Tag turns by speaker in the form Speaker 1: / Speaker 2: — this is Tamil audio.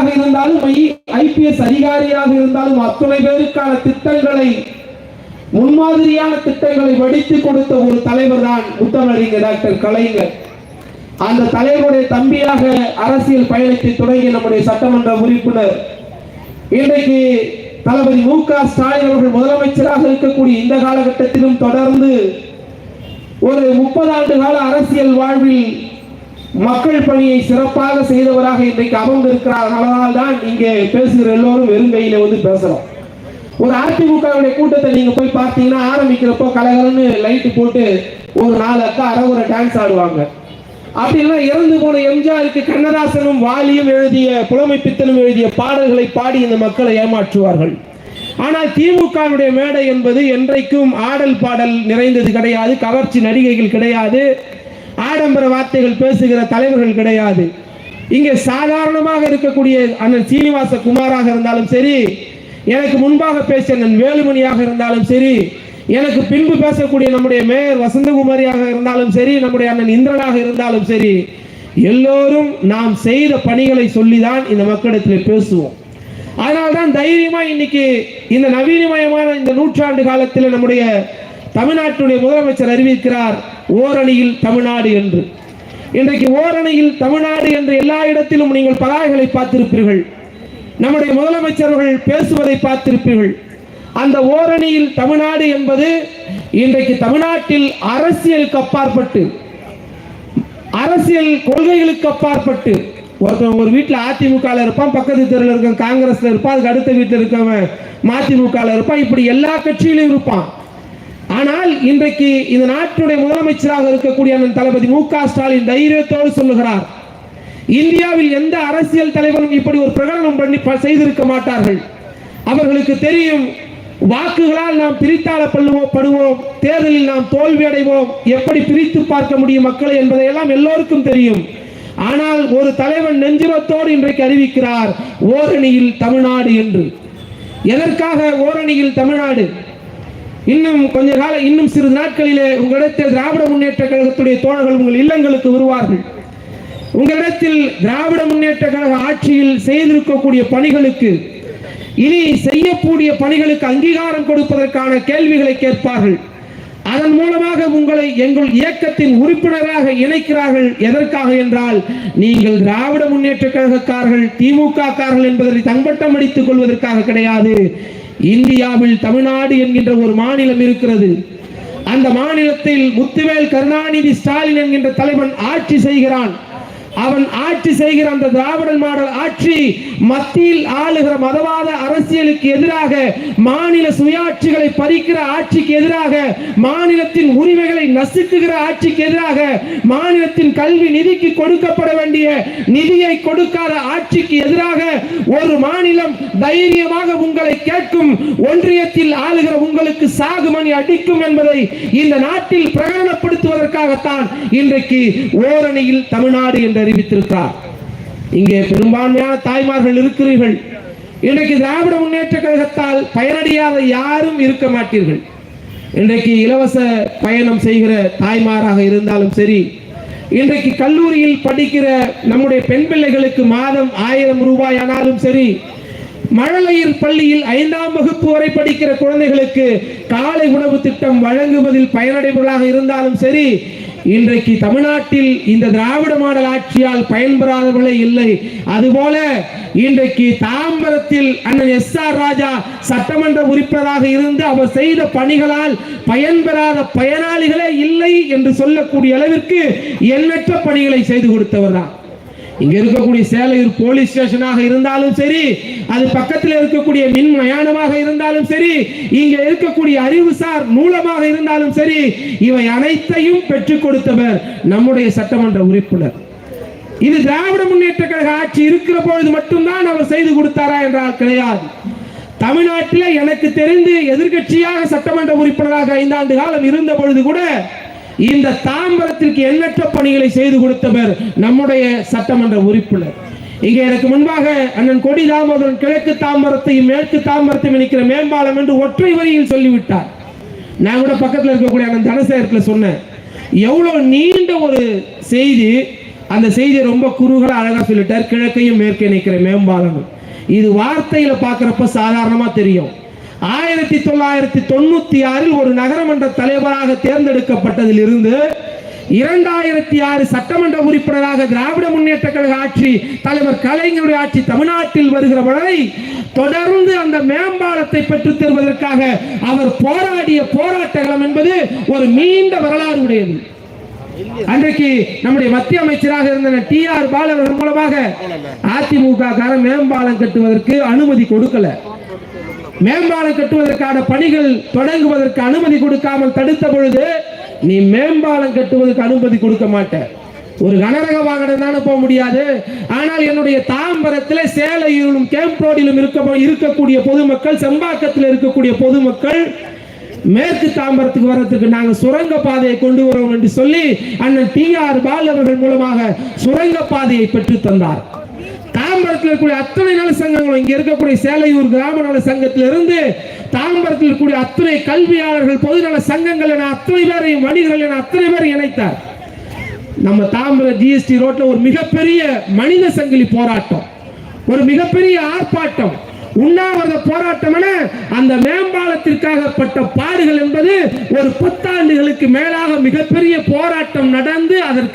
Speaker 1: அதிகாரியாக இருந்தாலும் ஐபிஎஸ் அதிகாரியாக இருந்தாலும் அத்துணை பேருக்கான திட்டங்களை முன்மாதிரியான திட்டங்களை வடித்து கொடுத்த ஒரு தலைவர் தான் முத்தமிழறிஞர் டாக்டர் கலைஞர். அந்த தலைவருடைய தம்பியாக அரசியல் பயணத்தை தொடங்கிய நம்முடைய சட்டமன்ற உறுப்பினர். இன்றைக்கு தளபதி மு க ஸ்டாலின் அவர்கள் முதலமைச்சராக இருக்கக்கூடிய இந்த காலகட்டத்திலும் தொடர்ந்து ஒரு முப்பது ஆண்டு கால அரசியல் வாழ்வில் மக்கள் பணியை சிறப்பாக செய்தவராக இன்றைக்கு அமர்ந்திருக்கிறார் அதனால் தான் இங்கே பேசுகிற எல்லோரும் வெறுங்கையில வந்து பேசுறோம் ஒரு அதிமுகவுடைய கூட்டத்தை நீங்க போய் பார்த்தீங்கன்னா ஆரம்பிக்கிறப்போ கலகலன்னு லைட்டு போட்டு ஒரு நாலு அக்கா அரை டான்ஸ் ஆடுவாங்க. அப்படின்னா இறந்து போன எம்ஜிஆருக்கு கண்ணதாசனும் வாலியும் எழுதிய புலமை பித்தனும் எழுதிய பாடல்களை பாடி இந்த மக்களை ஏமாற்றுவார்கள். ஆனால் திமுகவுடைய மேடை என்பது என்றைக்கும் ஆடல் பாடல் நிறைந்தது கிடையாது கவர்ச்சி நடிகைகள் கிடையாது. ஆடம்பர வார்த்தைகள் பேசுகிற தலைவர்கள் கிடையாது. இங்கே சாதாரணமாக இருக்கக்கூடிய அண்ணன் சீனிவாச குமாராக இருந்தாலும் சரி எனக்கு முன்பாக பேசிய அண்ணன் வேலுமணியாக இருந்தாலும் சரி எனக்கு பின்பு பேசக்கூடிய நம்முடைய மேயர் வசந்தகுமாரியாக இருந்தாலும் சரி நம்முடைய அண்ணன் இந்திரனாக இருந்தாலும் சரி எல்லோரும் நாம் செய்த பணிகளை சொல்லிதான் இந்த மக்களிடத்தில் பேசுவோம். அதனால்தான் தைரியமா இன்னைக்கு இந்த நவீனமயமான இந்த நூற்றாண்டு காலத்தில் நம்முடைய தமிழ்நாட்டுடைய முதலமைச்சர் அறிவிக்கிறார் ஓரணியில் தமிழ்நாடு என்று. இன்றைக்கு ஓரணியில் தமிழ்நாடு என்று எல்லா இடத்திலும் நீங்கள் பதாகைகளை பார்த்திருப்பீர்கள். நம்முடைய முதலமைச்சர்கள் பேசுவதை பார்த்திருப்பீர்கள். அந்த ஓரணியில் தமிழ்நாடு என்பது இன்றைக்கு தமிழ்நாட்டில் அரசியலுக்கு அப்பாற்பட்டு அரசியல் கொள்கைகளுக்கு அப்பாற்பட்டு. ஒருத்தன் ஒரு வீட்டில் அதிமுக இருப்பான் பக்கத்து தெருவில் இருக்கான் காங்கிரஸ்ல இருப்பான் அதுக்கு அடுத்த வீட்டில் இருக்கவன் மதிமுக இருப்பான் இப்படி எல்லா கட்சியிலும் இருப்பான். ஆனால் இன்றைக்கு இந்த நாட்டுடைய முதலமைச்சராக இருக்கக்கூடிய தளபதி மு க ஸ்டாலின் தைரியத்தோடு சொல்லுகிறார். இந்தியாவில் எந்த அரசியல் தலைவரும் இப்படி ஒரு பிரகடனம் பண்ணி செய்திருக்க மாட்டார்கள். அவர்களுக்கு தெரியும் வாக்குகளால் நாம் பிரித்தாளப்படுவோம் படுவோம் தேர்தலில் நாம் தோல்வி அடைவோம் எப்படி பிரித்து பார்க்க முடியும் மக்களை என்பதையெல்லாம் எல்லோருக்கும் தெரியும். ஆனால் ஒரு தலைவன் நெஞ்சுரத்தோடு இன்றைக்கு அறிவிக்கிறார் ஓரணியில் தமிழ்நாடு என்று. எதற்காக ஓரணியில் தமிழ்நாடு? இன்னும் கொஞ்ச கால இன்னும் சிறு நாட்களிலே உங்களிடத்தில் திராவிட முன்னேற்ற கழகத்துடைய தோழர்கள் உங்கள் இல்லங்களுக்கு வருவார்கள். உங்களிடத்தில் திராவிட முன்னேற்ற கழக ஆட்சியில் செய்திருக்கக்கூடிய பணிகளுக்கு இனி செய்யக்கூடிய பணிகளுக்கு அங்கீகாரம் கொடுப்பதற்கான கேள்விகளை கேட்பார்கள். அதன் மூலமாக உங்களை எங்கள் இயக்கத்தின் உறுப்பினராக இணைக்கிறார்கள். எதற்காக என்றால் நீங்கள் திராவிட முன்னேற்ற கழகக்காரர்கள் திமுக காரர்கள் என்பதை தம்பட்டம் அடித்துக் கொள்வதற்காக கிடையாது. இந்தியாவில் தமிழ்நாடு என்கின்ற ஒரு மாநிலம் இருக்கிறது. அந்த மாநிலத்தில் முத்துவேல் கருணாநிதி ஸ்டாலின் என்கின்ற தலைவன் ஆட்சி செய்கிறான். அவன் ஆட்சி செய்கிற அந்த திராவிட மாடல் ஆட்சி மத்தியில் ஆளுகிற மதவாத அரசியலுக்கு எதிராக மாநில சுயாட்சிகளை பறிக்கிற ஆட்சிக்கு எதிராக மாநிலத்தின் உரிமைகளை நசுக்குகிற ஆட்சிக்கு எதிராக மாநிலத்தின் கல்வி நிதிக்கு கொடுக்கப்பட வேண்டிய நிதியை கொடுக்காத ஆட்சிக்கு எதிராக ஒரு மாநிலம் தைரியமாக உங்களை கேட்கும் ஒன்றியத்தில் ஆளுகிற உங்களுக்கு சாகுமணி அடிக்கும் என்பதை இந்த நாட்டில் பிரகடனப்படுத்துவதற்காகத்தான் இன்றைக்கு ஓரணியில் தமிழ்நாடு என்ற என்று அறிவித்திருக்கிறார். இங்கே பெரும்பான்மையான தாய்மார்கள் இருக்கிறீர்கள். இன்றைக்கு திராவிட முன்னேற்ற கழகத்தால் பயனடையாத யாரும் இருக்க மாட்டீர்கள். இன்றைக்கு இலவச பயணம் செய்கிற தாய்மாராக இருந்தாலும் சரி இன்றைக்கு கல்லூரியில் படிக்கிற நம்முடைய பெண் பிள்ளைகளுக்கு மாதம் ஆயிரம் ரூபாய் ஆனாலும் சரி மழலையர் பள்ளியில் ஐந்தாம் வகுப்பு வரை படிக்கிற குழந்தைகளுக்கு காலை உணவு திட்டம் வழங்குவதில் பயனடைபவர்களாக இருந்தாலும் சரி இன்றைக்கு தமிழ்நாட்டில் இந்த திராவிட மாடல் ஆட்சியால் பயன்பெறாதவர்களே இல்லை. அதுபோல இன்றைக்கு தாம்பரத்தில் அண்ணன் எஸ் ஆர் ராஜா சட்டமன்ற உறுப்பினராக இருந்து அவர் செய்த பணிகளால் பயன்பெறாத பயனாளிகளே இல்லை என்று சொல்லக்கூடிய அளவிற்கு எண்ணற்ற பணிகளை செய்து கொடுத்தவர் தான். இங்க இருக்கக்கூடிய சேலையூர் போலீஸ் ஸ்டேஷனாக இருந்தாலும் சரி அது பக்கத்தில் இருக்கக்கூடிய மின் மயானமாக இருந்தாலும் சரி இங்க இருக்கக்கூடிய அறிவுசார் நூலமாக இருந்தாலும் சரி இவை அனைத்தையும் பெற்றுக் கொடுத்தவர் நம்முடைய சட்டமன்ற உறுப்பினர். இது திராவிட முன்னேற்ற கழக ஆட்சி இருக்கிற பொழுது மட்டும்தான் அவர் செய்து கொடுத்தாரா என்றால் கிடையாது. தமிழ்நாட்டில் எனக்கு தெரிந்து எதிர்க்கட்சியாக சட்டமன்ற உறுப்பினராக ஐந்தாண்டு காலம் இருந்த பொழுது கூட இந்த தாம்பரத்திற்கு எண்ணற்ற பணிகளை செய்து கொடுத்தவர் நம்முடைய சட்டமன்ற உறுப்பினர். இங்கே எனக்கு முன்பாக அண்ணன் கொடி தாமோதரன் கிழக்கு தாம்பரத்தையும் மேற்கு தாம்பரத்தையும் நிற்கிற மேம்பாலம் என்று ஒற்றை வரியில் சொல்லிவிட்டார். நான் கூட பக்கத்தில் இருக்கக்கூடிய அண்ணன் தனசேகரத்தில் சொன்னேன் எவ்வளோ நீண்ட ஒரு செய்தி அந்த செய்தியை ரொம்ப குறுகலா அழகாக சொல்லிட்டார் கிழக்கையும் மேற்கே நிற்கிற மேம்பாலம் இது வார்த்தையில் பார்க்குறப்ப சாதாரணமாக தெரியும். ஆயிரத்தி தொள்ளாயிரத்தி தொண்ணூத்தி ஆறில் ஒரு நகரமன்ற தலைவராக தேர்ந்தெடுக்கப்பட்டதிலிருந்து இரண்டாயிரத்தி ஆறு சட்டமன்ற உறுப்பினராக திராவிட முன்னேற்ற கழக ஆட்சி தலைவர் கலைஞருடைய ஆட்சி தமிழ்நாட்டில் வருகிற வரை தொடர்ந்து அந்த மேம்பாலத்தை பெற்றுத் தருவதற்காக அவர் போராடிய போராட்டங்களம் என்பது ஒரு நீண்ட வரலாறு உடையது அன்றைக்கு நம்முடைய மத்திய அமைச்சராக இருந்த டி ஆர் பாலு அவர்கள் மூலமாக அதிமுக மேம்பாலம் கட்டுவதற்கு அனுமதி கொடுக்கல. மேம்பாலம் கட்டுவதற்கான பணிகள் தொடங்குவதற்கு அனுமதி கொடுக்காமல் தடுத்த பொழுது நீ மேம்பாலம் கட்டுவதற்கு அனுமதி கொடுக்க மாட்ட. ஒரு கனரக வாகனம் தானே போக முடியாது. ஆனால் என்னுடைய தாம்பரத்தில் சேலையிலும் கேம்ப் ரோடிலும் இருக்க இருக்கக்கூடிய பொதுமக்கள் செம்பாக்கத்தில் இருக்கக்கூடிய பொதுமக்கள் மேற்கு தாம்பரத்துக்கு வர்றதுக்கு நாங்கள் சுரங்க பாதையை கொண்டு வரோம் என்று சொல்லி அண்ணன் டி ஆர் பால் அவர்கள் மூலமாக சுரங்க பாதையை பெற்று தந்தார். தாம்பரத்தில் இருக்கக்கூடிய அத்தனை நல சங்கங்களும் இங்கே இருக்கக்கூடிய சேலையூர் கிராம நல சங்கத்திலிருந்து தாம்பரத்தில் இருக்கக்கூடிய அத்தனை கல்வியாளர்கள் பொதுநல சங்கங்கள் என அத்தனை பேரையும் வணிகர்கள் என அத்தனை பேர் இணைத்தார். நம்ம தாம்பரம் ஜிஎஸ்டி ரோட்ல ஒரு மிகப்பெரிய மனித சங்கிலி போராட்டம். ஒரு மிகப்பெரிய ஆர்ப்பாட்டம். உண்ணாவிரத போராட்டம் என அந்த மேம்பாலத்திற்காகப்பட்ட பாடுகள் என்பது ஒரு பத்தாண்டுகளுக்கு மேலாக மிகப்பெரிய போராட்டம் நடந்து அதற்கு